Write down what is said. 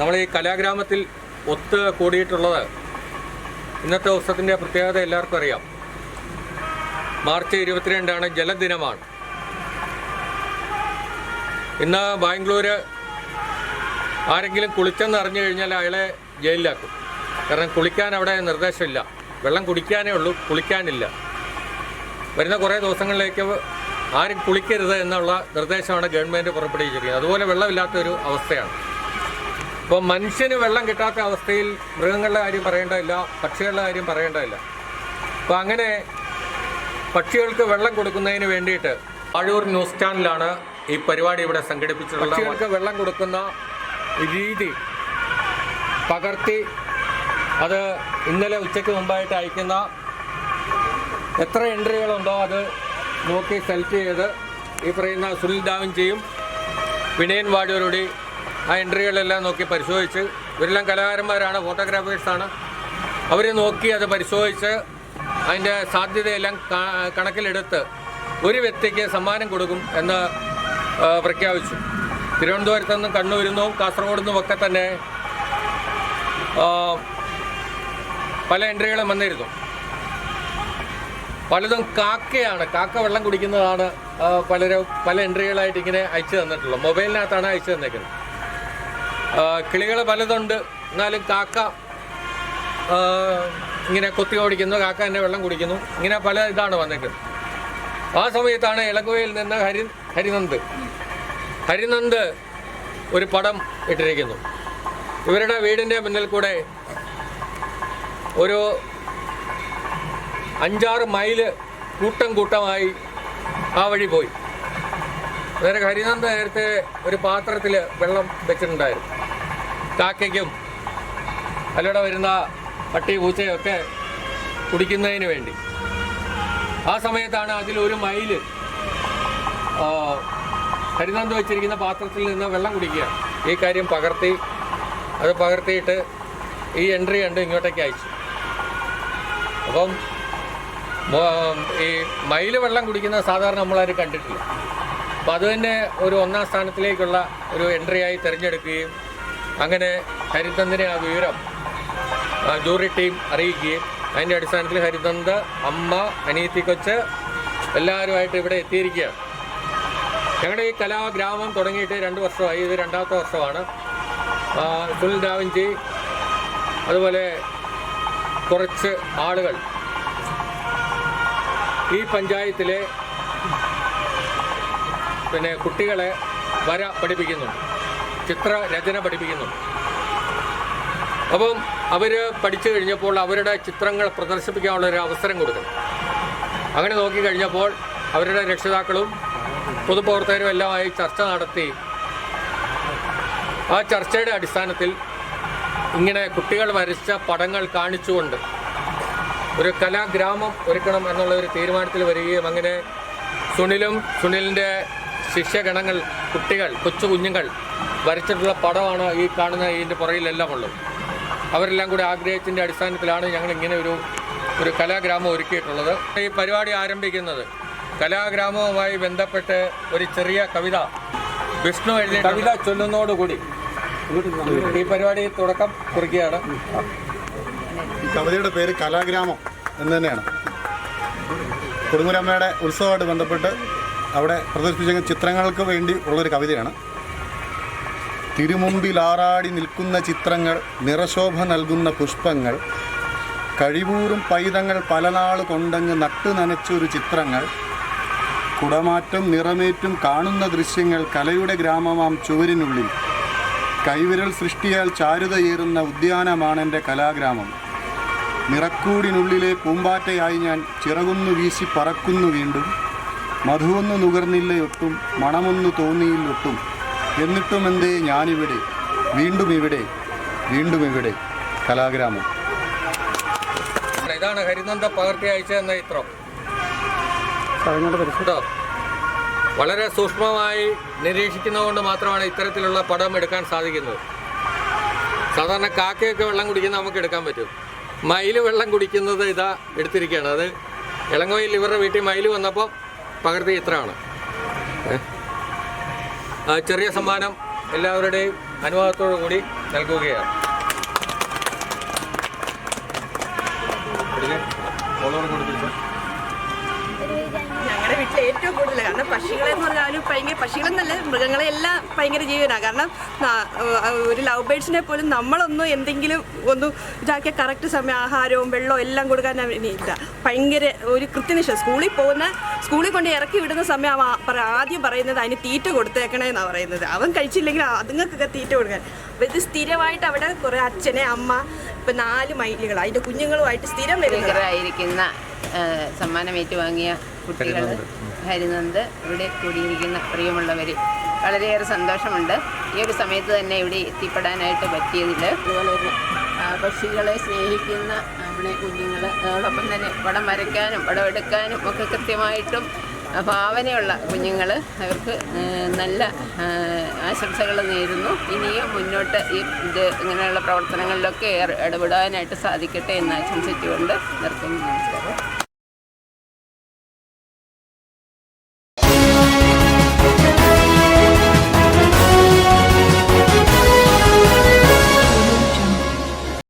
നമ്മൾ ഈ കലാഗ്രാമത്തിൽ ഒത്ത് കൂടിയിട്ടുള്ളത് ഇന്നത്തെ ദിവസത്തിന്റെ പ്രത്യേകത എല്ലാവർക്കും അറിയാം. മാർച്ച് ഇരുപത്തിരണ്ടാണ് ജലദിനമാണ്. ഇന്ന് ബാംഗ്ലൂര് ആരെങ്കിലും കുളിച്ചെന്ന് അറിഞ്ഞു കഴിഞ്ഞാൽ അയാളെ ജയിലിലാക്കും. കാരണം കുളിക്കാൻ അവിടെ നിർദ്ദേശമില്ല. വെള്ളം കുടിക്കാനേ ഉള്ളൂ കുളിക്കാനില്ല. വരുന്ന കുറേ ദിവസങ്ങളിലേക്ക് ആരും കുളിക്കരുത് എന്നുള്ള നിർദ്ദേശമാണ് ഗവൺമെന്റ് പുറപ്പെടുവിച്ചിരിക്കുന്നത്. അതുപോലെ വെള്ളമില്ലാത്തൊരു അവസ്ഥയാണ്. ഇപ്പോൾ മനുഷ്യന് വെള്ളം കിട്ടാത്ത അവസ്ഥയിൽ മൃഗങ്ങളുടെ കാര്യം പറയേണ്ടതില്ല പക്ഷികളുടെ കാര്യം പറയേണ്ടതില്ല. അപ്പോൾ അങ്ങനെ പക്ഷികൾക്ക് വെള്ളം കൊടുക്കുന്നതിന് വേണ്ടിയിട്ട് ആഴൂർ ന്യൂസ് ചാനലാണ് ഈ പരിപാടി ഇവിടെ സംഘടിപ്പിച്ചിട്ടുള്ളത്. പക്ഷികൾക്ക് വെള്ളം കൊടുക്കുന്ന രീതി പകർത്തി അത് ഇന്നലെ ഉച്ചയ്ക്ക് മുമ്പായിട്ട് അയക്കുന്ന എത്ര എൻട്രികളുണ്ടോ അത് നോക്കി സെലക്ട് ചെയ്ത് ഈ പറയുന്ന സുനിൽ ദാവിഞ്ചിയും വിനയൻ വാടിയോടുകൂടി ആ എൻട്രികളെല്ലാം നോക്കി പരിശോധിച്ച് ഇവരെല്ലാം കലാകാരന്മാരാണ് ഫോട്ടോഗ്രാഫേഴ്സാണ്. അവരെ നോക്കി അത് പരിശോധിച്ച് അതിന്റെ സാധ്യതയെല്ലാം കണക്കിലെടുത്ത് ഒരു വ്യക്തിക്ക് സമ്മാനം കൊടുക്കും എന്ന് പ്രഖ്യാപിച്ചു. തിരുവനന്തപുരത്തു നിന്നും കണ്ണൂരിൽ നിന്നും കാസർഗോഡ് നിന്നും ഒക്കെ തന്നെ പല എൻട്രികളും വന്നിരുന്നു. പലതും കാക്കയാണ് കാക്ക വെള്ളം കുടിക്കുന്നതാണ് പലരും പല എൻട്രികളായിട്ട് ഇങ്ങനെ അയച്ചു തന്നിട്ടുള്ളത്. മൊബൈലിനകത്താണ് അയച്ചു തന്നേക്കുന്നത്. കിളികൾ പലതുണ്ട്. എന്നാലും കാക്ക ഇങ്ങനെ കൊത്തി ഓടിക്കുന്നു. കാക്ക തന്നെ വെള്ളം കുടിക്കുന്നു. ഇങ്ങനെ പല ഇതാണ് വന്നേക്കുന്നത് ആ സമയത്താണ് ഇളകുവയിൽ നിന്ന് ഹരി ഹരിനന്ദ്. ഹരിനന്ദ് ഒരു പടം ഇട്ടിരിക്കുന്നു. ഇവരുടെ വീടിന്റെ മുന്നിൽ കൂടെ ഒരു അഞ്ചാറ് മൈൽ കൂട്ടം കൂട്ടമായി ആ വഴി പോയി. നേരെ ഹരിനന്ദ നേരത്തെ ഒരു പാത്രത്തിൽ വെള്ളം വെച്ചിട്ടുണ്ടായിരുന്നു. കാക്കയ്ക്കും അതിലൂടെ വരുന്ന പട്ടി പൂച്ചയൊക്കെ കുടിക്കുന്നതിന് വേണ്ടി. ആ സമയത്താണ് അതിലൊരു ആ, ഹരിനന്ദ വെച്ചിരിക്കുന്ന പാത്രത്തിൽ നിന്ന് വെള്ളം കുടിക്കുക. ഈ കാര്യം പകർത്തി അത് പകർത്തിയിട്ട് ഈ എൻട്രി കണ്ട് ഇങ്ങോട്ടേക്ക് അയച്ചു. അപ്പം ഈ മയിൽ വെള്ളം കുടിക്കുന്ന സാധാരണ നമ്മളാരും കണ്ടിട്ടില്ല. അപ്പം അത് തന്നെ ഒരു ഒന്നാം സ്ഥാനത്തിലേക്കുള്ള ഒരു എൻട്രിയായി തിരഞ്ഞെടുക്കുകയും അങ്ങനെ ഹരിതന്ദിനെ ആ വിവരം ജൂറി ടീം അറിയിക്കുകയും അതിന്റെ അടിസ്ഥാനത്തിൽ ഹരിതന്ത് അമ്മ അനിയത്തി കൊച്ച് എല്ലാവരുമായിട്ട് ഇവിടെ എത്തിയിരിക്കുകയാണ്. ഞങ്ങളുടെ ഈ കലാഗ്രാമം തുടങ്ങിയിട്ട് രണ്ട് വർഷമായി ഇത് രണ്ടാമത്തെ വർഷമാണ്. സുനിൽ ഡാവിഞ്ചി അതുപോലെ കുറച്ച് ആളുകൾ ഈ പഞ്ചായത്തിലെ പിന്നെ കുട്ടികളെ വര പഠിപ്പിക്കുന്നുണ്ട് ചിത്രരചന പഠിപ്പിക്കുന്നു. അപ്പം അവർ പഠിച്ചു കഴിഞ്ഞപ്പോൾ അവരുടെ ചിത്രങ്ങൾ പ്രദർശിപ്പിക്കാനുള്ള ഒരു അവസരം കൊടുക്കണം. അങ്ങനെ നോക്കിക്കഴിഞ്ഞപ്പോൾ അവരുടെ രക്ഷിതാക്കളും പൊതുപ്രവർത്തകരും എല്ലാമായി ചർച്ച നടത്തി. ആ ചർച്ചയുടെ അടിസ്ഥാനത്തിൽ ഇങ്ങനെ കുട്ടികൾ വരച്ച പടങ്ങൾ കാണിച്ചുകൊണ്ട് ഒരു കലാഗ്രാമം ഒരുക്കണം എന്നുള്ള ഒരു തീരുമാനത്തിൽ വരികയും അങ്ങനെ സുനിലും സുനിലിന്റെ ശിഷ്യഗണങ്ങൾ കുട്ടികൾ കൊച്ചു കുഞ്ഞുങ്ങൾ വരച്ചിട്ടുള്ള പടമാണ് ഈ കാണുന്ന ഇതിന്റെ പുറകിലെല്ലാം ഉള്ളത്. അവരെല്ലാം കൂടി ആഗ്രഹത്തിന്റെ അടിസ്ഥാനത്തിലാണ് ഞങ്ങൾ ഇങ്ങനെ ഒരു ഒരു കലാഗ്രാമം ഒരുക്കിയിട്ടുള്ളത്. ഈ പരിപാടി ആരംഭിക്കുന്നത് കലാഗ്രാമവുമായി ബന്ധപ്പെട്ട് ഒരു ചെറിയ കവിത വിഷ്ണു എഴുതിയ കവിത ചൊല്ലുന്നതോടുകൂടി ഈ പരിപാടി തുടക്കം കുറിക്കുകയാണ്. ഈ കവിതയുടെ പേര് കലാഗ്രാമം എന്ന് തന്നെയാണ്. കുടുംബരമ്മയുടെ ഉത്സവമായിട്ട് ബന്ധപ്പെട്ട് അവിടെ പ്രദർശിപ്പിച്ച ചിത്രങ്ങൾക്ക് വേണ്ടി ഉള്ളൊരു കവിതയാണ്. തിരുമുമ്പിൽ ആറാടി നിൽക്കുന്ന ചിത്രങ്ങൾ നിറശോഭ നൽകുന്ന പുഷ്പങ്ങൾ കഴിവൂറും പൈതങ്ങൾ പലനാൾ കൊണ്ടങ്ങ് നട്ടു നനച്ചൊരു ചിത്രങ്ങൾ കുടമാറ്റം നിറമേറ്റും കാണുന്ന ദൃശ്യങ്ങൾ കലയുടെ ഗ്രാമമാം ചുവരിനുള്ളിൽ കൈവിരൽ സൃഷ്ടിയാൽ ചാരുതയേറുന്ന ഉദ്യാനമാണെന്റെ കലാഗ്രാമം. നിറക്കൂടിനുള്ളിലെ പൂമ്പാറ്റയായി ഞാൻ ചിറകുന്നു വീശി പറക്കുന്നു വീണ്ടും മധുവൊന്നു നുകർന്നില്ലയൊട്ടും മണമൊന്നു തോന്നിയില്ലൊട്ടും എന്നിട്ടും എന്തേ ഞാനിവിടെ? വീണ്ടും ഇവിടെ വീണ്ടും ഇവിടെ കലാഗ്രാമം. ഇതാണ് ഹരിനന്ദ പകർത്തി അയച്ച എന്ന ചിത്രം. കേട്ടോ വളരെ സൂക്ഷ്മമായി നിരീക്ഷിക്കുന്നതുകൊണ്ട് മാത്രമാണ് ഇത്തരത്തിലുള്ള പടം എടുക്കാൻ സാധിക്കുന്നത്. സാധാരണ കാക്കയൊക്കെ വെള്ളം കുടിക്കുന്ന നമുക്ക് എടുക്കാൻ പറ്റും. മയിൽ വെള്ളം കുടിക്കുന്നത് ഇതാ എടുത്തിരിക്കുകയാണ്. അത് ഇളങ്ങോയിൽ ഇവരുടെ വീട്ടിൽ മയിൽ വന്നപ്പോൾ പകർത്തിയ ചിത്രമാണ് ചെറിയ സമ്മാനം എല്ലാവരുടെയും അനുവാദത്തോടു കൂടി നൽകുകയാണ്. പിടിക്ക്. ഏറ്റവും കൂടുതൽ കാരണം പക്ഷികളെ എന്ന് പറഞ്ഞാലും ഭയങ്കര പക്ഷികളെന്നല്ല മൃഗങ്ങളെ എല്ലാം ഭയങ്കര ജീവനാണ് കാരണം ഒരു ലവ് ബേഡ്സിനെ പോലും നമ്മളൊന്നും എന്തെങ്കിലും ഒന്ന് ഇതാക്കിയ കറക്റ്റ് സമയം ആഹാരവും വെള്ളവും എല്ലാം കൊടുക്കാൻ ഇല്ല. ഭയങ്കര ഒരു കൃത്യനിഷ്ഠ. സ്കൂളിൽ പോകുന്ന സ്കൂളിൽ കൊണ്ട് ഇറക്കി വിടുന്ന സമയം ആദ്യം പറയുന്നത് അതിന് തീറ്റ കൊടുത്തേക്കണേന്നാണ് പറയുന്നത്. അവൻ കഴിച്ചില്ലെങ്കിൽ അതുങ്ങൾക്കൊക്കെ തീറ്റ കൊടുക്കാൻ. അപ്പോൾ ഇത് സ്ഥിരമായിട്ട് അവിടെ കുറേ അച്ഛനെ അമ്മ ഇപ്പം നാല് മൈലുകൾ അതിന്റെ കുഞ്ഞുങ്ങളുമായിട്ട് സ്ഥിരം വരുന്നത്. സ്പീക്കറായിരിക്കുന്ന ആ, സമ്മാനം ഏറ്റുവാങ്ങിയ കുട്ടികൾ ഹരിനന്ദ് ഇവിടെ കൂടിയിരിക്കുന്ന പ്രിയമുള്ളവർ വളരെയേറെ സന്തോഷമുണ്ട്. ഈ ഒരു സമയത്ത് തന്നെ ഇവിടെ എത്തിപ്പെടാനായിട്ട് പറ്റിയതിൽ അതുപോലെ തന്നെ പക്ഷികളെ സ്നേഹിക്കുന്ന നമ്മുടെ കുഞ്ഞുങ്ങൾ അതോടൊപ്പം തന്നെ പടം വരയ്ക്കാനും പടം എടുക്കാനും ഒക്കെ കൃത്യമായിട്ടും ഭാവനയുള്ള കുഞ്ഞുങ്ങൾ അവർക്ക് നല്ല ആശംസകൾ നേരുന്നു. ഇനിയും മുന്നോട്ട് ഈ ഇത് ഇങ്ങനെയുള്ള പ്രവർത്തനങ്ങളിലൊക്കെ ഇടപെടാനായിട്ട് സാധിക്കട്ടെ എന്ന് ആശംസിച്ചുകൊണ്ട് നിർത്തുന്നു. നമസ്കാരം.